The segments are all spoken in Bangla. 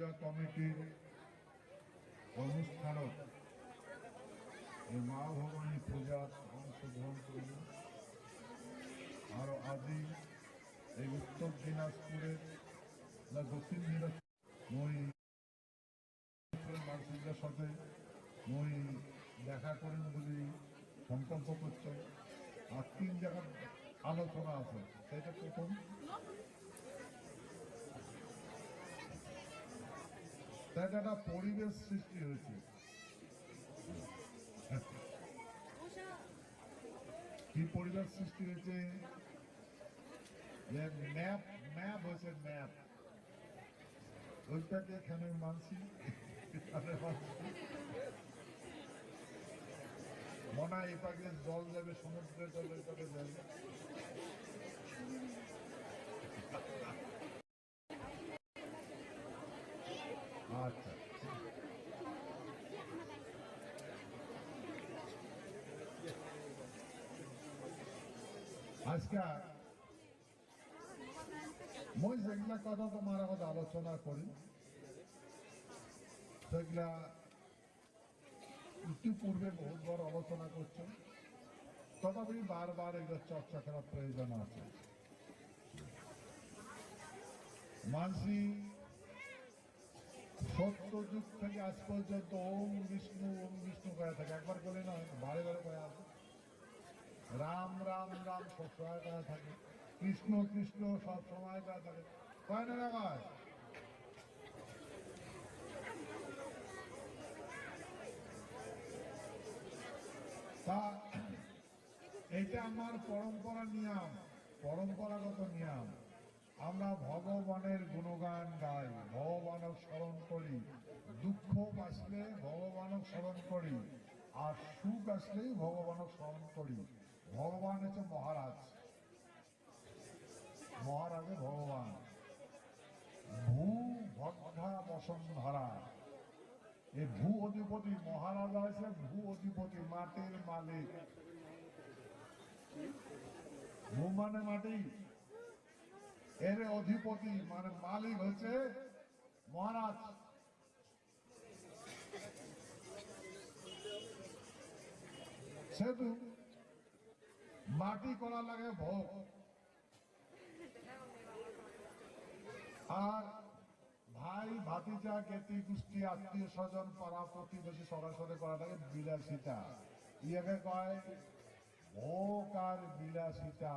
পূজা কমিটির অনুষ্ঠানক এই মা ভবানী পূজার অংশগ্রহণ করল। আরও আজি এই উত্তর দিনাজপুরের না দক্ষিণ দিনাজপুর মই সাথে মই দেখা করেন বলে সংকল্প করছেন। আর তিন জায়গার আলোচনা আছে। সেটা প্রথম। তাই একটা পরিবেশ সৃষ্টি হয়েছে। কি পরিবেশ সৃষ্টি হয়েছে? ম্যাপ ম্যাপ হয়েছে ম্যাপ ওইটাকে এখানে মানছি। মনে হয় এটাকে জল যাবে সমুদ্রের জলে এটাকে যাবে। আজকে মই যেগুলা কথা তোমার আগত আলোচনা করি, সেগুলা ইতিপূর্বে বহুতবার আলোচনা করছ। তথাপি বারবার এগুলো চর্চা করার প্রয়োজন আছে। মানসি সত্য যুগ থেকে আজ পর্যন্ত ওম বিষ্ণু ওম বিষ্ণু করে থাকে। একবার বলে না বারে বারে করে আছে। রাম রাম রাম সবসময় করে থাকে। কৃষ্ণ কৃষ্ণ, সব সময় থাকে। কয় না তা, এটা আমার পরম্পরা নিয়ম, পরম্পরাগত নিয়ম। আমরা ভগবানের গুণগান গাই, ভগবানক স্মরণ করি। দুঃখ আসলে ভগবানক স্মরণ করি, আর সুখ আসলেই ভগবানক স্মরণ করি। ভগবান হচ্ছে মহারাজ। মহারাজে ভগবান। ভূ ভদ্রা বসন্ধরা। এই ভূ অধিপতি মহারাজা হয়েছে ভূ অধিপতি মাটির মালিক। ভূ মানে মাটি। এর অধিপতি মানে মালিক হচ্ছে মহারাজ। সেতু মাটি করা লাগে ভোগ। আর ভাই, ভাতিজা জ্ঞাতি গোষ্ঠী আত্মীয় স্বজন, পাড়া প্রতিবেশী সরাসরি করাটাকে বিলাসিতা। ইয়াকে কয়, ভোগ আর বিলাসিতা।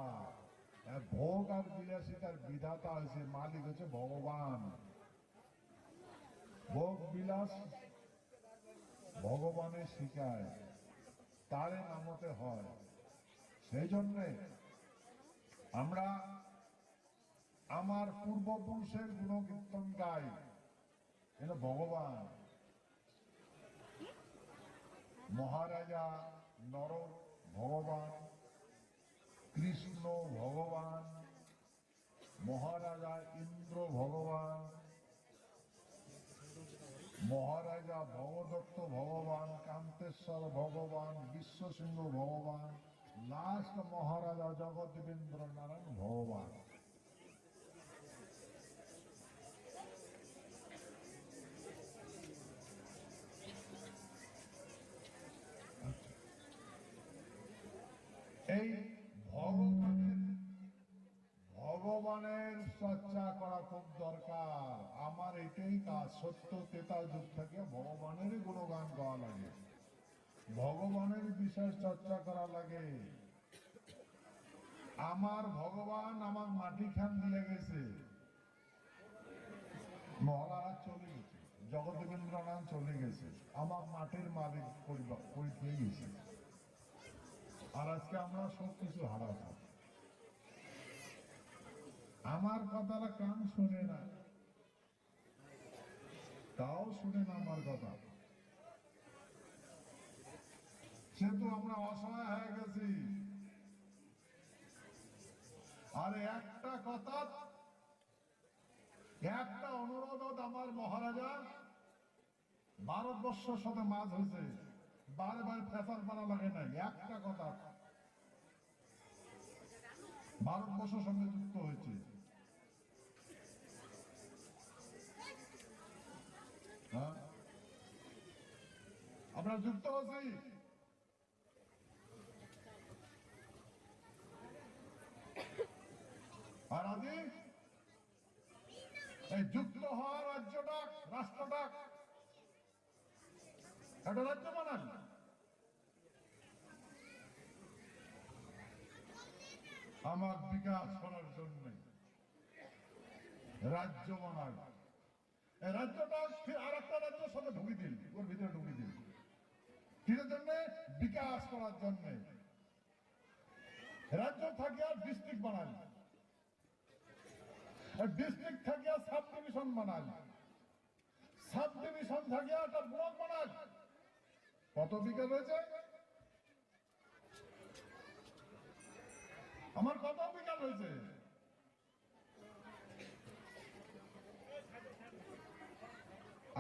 ভোগ আর বিলাসিতার বিধাতা হয়েছে মালিক হচ্ছে ভগবান। ভোগ বিলাস ভগবানের শিকায় তারে নামতে হয়। সেই জন্যে আমরা আমার পূর্বপুরুষের গুণকীর্তন গাই। এটা ভগবান। মহারাজা নর ভগবান, কৃষ্ণ ভগবান, মহারাজা ইন্দ্র ভগবান, মহারাজা ভগদত্ত ভগবান, কান্তেশ্বর ভগবান, বিশ্বসিংহ ভগবান লাস্ট মহারাজা জগদ্দেবেন্দ্র নারায়ণ ভগবান এই ভগবানের ভগবানের চর্চা করা খুব দরকার। আমার এটাই কাজ, সত্য তেতাল যুগ থেকে ভগবানের গুণগান গাওয়া লাগে। ভগবানের বিশেষ চর্চা করা লাগে। আমার ভগবান আমার মাটি খান দিয়ে গেছে। মহারাজ চলে গেছে জগদেবেন্দ্রনাথ চলে গেছে, আমার মাটির মালিক পরিচয় গেছে। আর আজকে আমরা সব কিছু হারাবো। আমার কথাটা কান শুনে না, তাও শুনে না আমার কথা। সেহেতু আমরা অসহায় হয়ে গেছি। আর একটা কথা, একটা অনুরোধ আমার মহারাজা, ভারতবর্ষের সাথে মাছ হয়েছে। বারবার ফেসার করা লাগে নাই, একটা কথা। ভারতবর্ষের সঙ্গে যুক্ত হয়েছে। হ্যাঁ? আমরা যুক্ত হয়েছি এই যুক্ত হওয়া রাজ্যটা, রাষ্ট্রটা। একটা রাজ্য বানান। আমার বিকাশ করার জন্য রাজ্য বানান। রাজ্যটা আর একটা রাজ্যের সাথে ঢুকি দিন, ওর ভিতরে ঢুকি দিন। কিসের জন্য? বিকাশ করার জন্য। রাজ্য থাকিয়া ডিস্ট্রিক্ট বানাল ডিস্ট্রিক্ট থাকিয়া সাব ডিভিশন সাব ডিভিশন থাকিয়া একটা ব্লক কত আমার কত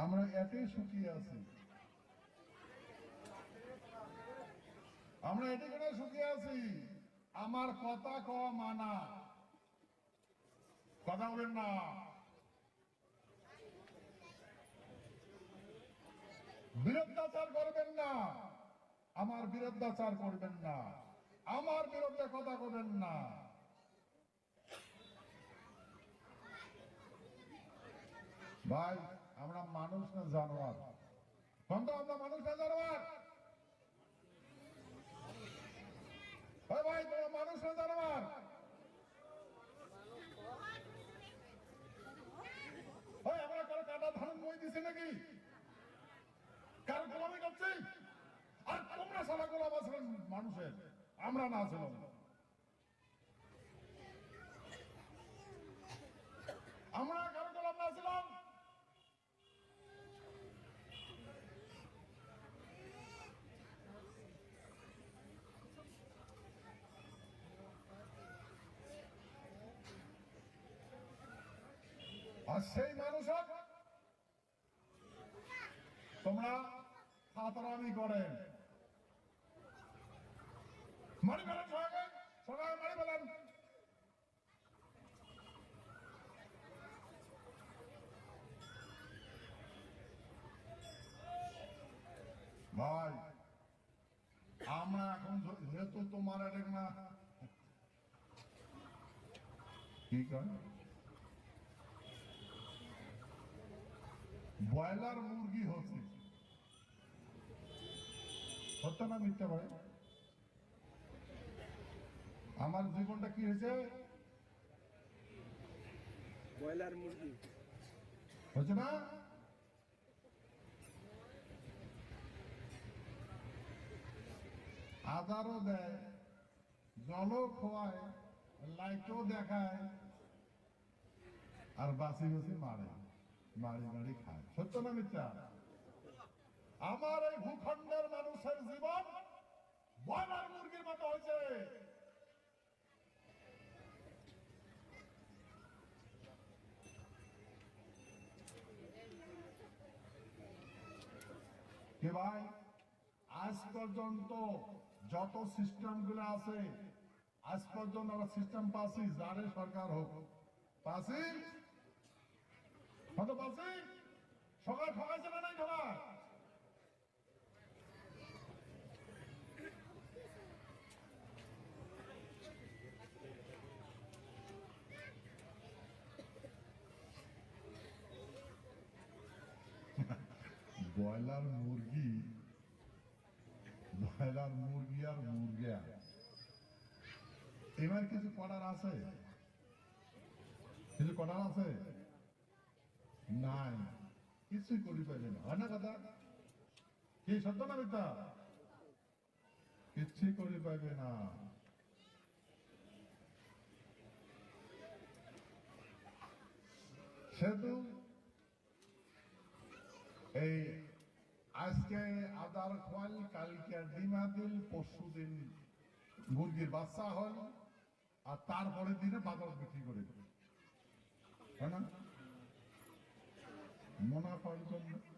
আমরা এতেই সুখী আছি। আমরা এটি করে সুখী আছি। আমার কথা কওয়া মানা। কথা বলেন না। বিরোধাচার করবেন না। আমার বিরোধাচার করবেন না। আমার বিরুদ্ধে কথা করবেন না। ভাই, আমরা মানুষ না জানোয়ার? কন্ত আমরা মানুষ না জানোয়ার? ভাই, তোমরা মানুষ না জানোয়ার ওই আমরা কারও কাটা ধান বই দিছি নাকি কারও গোলামি করছি আর তোমরা সালা গোলাম আছিলেন মানুষের, আমরা না ছিলাম। আমরা কারও গোলাম না ছিলাম। আর সেই মানুষ তোমরা ফাতরামি করেন। মারি ফেলেন সবাইকে সবাই মারি ফেলেন। ভাই, আমরা এখন যেহেতু তোমার এটা না। কি কয়? ব্রয়লার মুরগি হচ্ছে। সত্য না মিথ্যা ভাই? আমার জীবনটা কি হয়েছে? ব্রয়লার মুরগি। হচ্ছে না? আদারও দেয় জলও খোয়ায় লাইটও দেখায় আর বাসি বাসি মারে মারি মারি খায়। সত্য না মিথ্যা? আমার এই ভূখণ্ডের মানুষের জীবন ব্রয়লার মুরগির মতো হয়েছে। কে ভাই, আজ পর্যন্ত যত সিস্টেমগুলো আছে, আজ পর্যন্ত আমরা সিস্টেম পাচ্ছি, যারে সরকার হোক। পাচ্ছি? কত পাচ্ছি? সকাল ঠকাইছে না নাই ঠকা ব্রয়লার মুরগি ব্রয়লার মুরগি আর মুরগিয়া এবার কিছু করার আছে? কিছু করার আছে? নাই। কিছুই করি পাইবে না। হয় না কথা? কি সত্য না মিথ্যা? কিচ্ছুই করি পাইবে না। সেতু এই আজকে আদার খোয়াল, কালকে ডিমা দিল পরশু দিন মুরগির বাচ্চা হল, আর তারপরের দিনে বাজার বিক্রি করে দিল। মনে জন্য